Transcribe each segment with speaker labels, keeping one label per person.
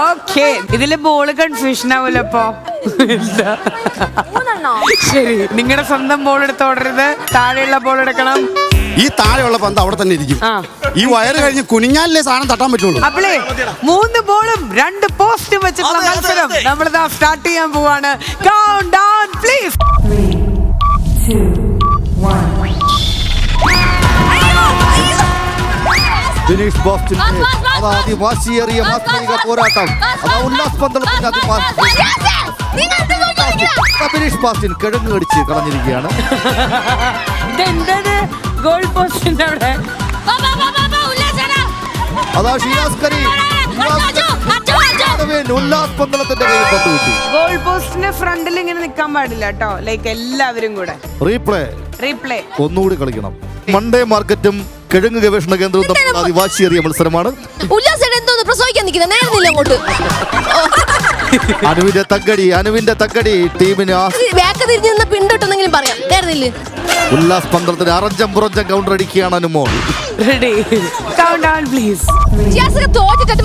Speaker 1: Okay ഇതിൽ ball confusion ആവൂലോ അപ്പൊ? ശരി നിങ്ങളുടെ സ്വന്തം ബോൾ എടുത്ത് ഓടരുത് താഴെയുള്ള ബോൾ എടുക്കണം.
Speaker 2: ഈ താഴെയുള്ള പന്ത് അവിടെ തന്നെ ഇരിക്കും. ഈ വയറ് കഴിഞ്ഞ് കുനിഞ്ഞാലേ സാധനം തട്ടാൻ പറ്റുള്ളൂ.
Speaker 1: അപ്പളേ മൂന്ന് ബോളും രണ്ട് പോസ്റ്റും വെച്ചിട്ടുള്ള മത്സരം. നമ്മളിതാ സ്റ്റാർട്ട് ചെയ്യാൻ പോവാണ്. കൗണ്ട് ഡൗൺ പ്ലീസ്
Speaker 3: ദിനേഷ് ബോസ്റ്റിന്റെ അതിവാശിയേറിയ
Speaker 4: ബസ്,
Speaker 3: മാത്സരിക പോരാട്ടം.
Speaker 4: അവ
Speaker 3: അതാ ഉല്ലാസ് പന്തളത്തിന്റെ ഫിനിഷ് ബോസ്റ്റിൻ കിഴങ്ങ് കടിച്ച് കളഞ്ഞിരിക്കുകയാണ്
Speaker 1: ഗോൾ പോസ്റ്റിന്റെ അവിടെ.
Speaker 3: അതാ ഷിയാസ് കരി ഉല്ലാസ് പന്തളത്തിന്റെ കയ്യിൽ കിട്ടി
Speaker 1: ഗോൾ പോസ്റ്റിന്റെ ഫ്രണ്ടിൽ ഇങ്ങനെ നിൽക്കാൻ പാടില്ല കേട്ടോ ലൈക്ക് എല്ലാവരും കൂടെ.
Speaker 3: റീപ്ലേ
Speaker 1: റീപ്ലേ
Speaker 3: ഒന്നുകൂടി കളിക്കണം. മൺഡേ മാർക്കറ്റും കിഴങ്ങ് ഗവേഷണ കേന്ദ്രം തമ്മിലുള്ള അതിവാശിയേറിയ മത്സരമാണ്.
Speaker 4: ഉല്ലാസേന എന്തോന്ന് പ്രസവിക്കാൻ നിൽക്കുന്നത് നേരുന്നില്ല അങ്ങോട്ട്
Speaker 3: അനുവിന്റെ തക്കടി അനുവിന്റെ തക്കടി ടീമിന് ആ
Speaker 4: ബാക്ക് തിരിഞ്ഞ് നിന്ന് പിണ്ടോട്ടെന്നെങ്കിലും പറയാം. നേരുന്നില്ല
Speaker 3: ഉല്ലാസ് പന്ത്രത്തിന് അറഞ്ചം പുറഞ്ചം കൗണ്ടർ അടിക്കുകയാണ് Anumol.
Speaker 1: Ready count down please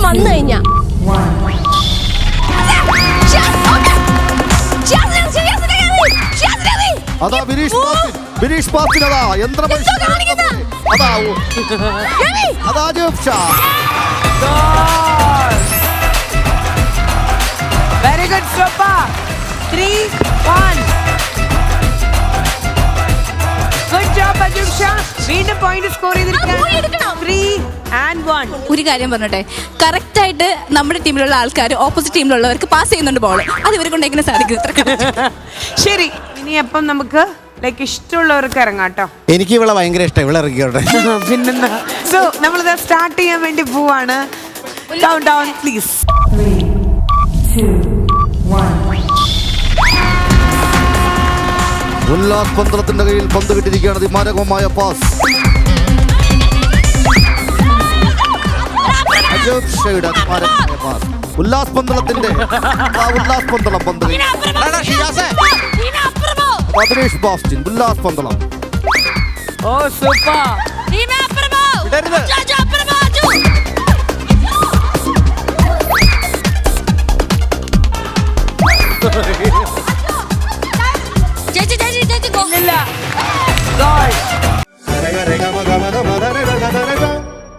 Speaker 4: വന്നു കഴിഞ്ഞാ.
Speaker 3: അതാ ബിരീഷ് പാസ്റ്റിൻ ബിനീഷ് പാസ്റ്റിൻ യന്ത്ര? അതാ
Speaker 1: very good three one job വീണ്ടും പോയിന്റ് സ്കോർ. ത്രീ
Speaker 5: ഒരു കാര്യം പറഞ്ഞോട്ടെ. കറക്റ്റ് ആയിട്ട് നമ്മുടെ ടീമിലുള്ള ആൾക്കാർ ഓപ്പോസിറ്റ് ടീമിലുള്ളവർക്ക് പാസ് ചെയ്യുന്നുണ്ട് ബോൾ അത് ഇവരെ കൊണ്ട് എങ്ങനെ സാധിക്കും correct?
Speaker 1: ശരി. ഇനി അപ്പം നമുക്ക് ലൈക്ക് ഇഷ്ടമുള്ളവർക്ക് ഇറങ്ങാം കേട്ടോ
Speaker 2: എനിക്ക് ഇവിടെ ഭയങ്കര ഇഷ്ടം ഇവിടെ ഇറക്കിയോട്ടെ
Speaker 1: പിന്നെന്താ? സോ നമ്മളിത് സ്റ്റാർട്ട് ചെയ്യാൻ വേണ്ടി പോവാണ്. കൗണ്ട് ഡൗൺ പ്ലീസ്
Speaker 3: ഉല്ലാസ് പന്തളത്തിന്റെ കയ്യിൽ പന്ത് കിട്ടിയിരിക്കുകയാണ് അതിമാരകമായ പാസ്. അജോബ് അതിമാരകമായ പാസ്. ഉല്ലാസ് പന്തളത്തിന്റെ ഉല്ലാസ് പന്തളം പന്ത്.
Speaker 2: ഷിയാസേ.
Speaker 3: റബിനേഷ് ബാസ്റ്റിൻ ഉല്ലാസ് പന്തളം.
Speaker 1: ഓ സൂപ്പർ.
Speaker 4: ഭീമ
Speaker 2: പ്രഭു
Speaker 4: ഇടരുത്. രാജാ പ്രഭു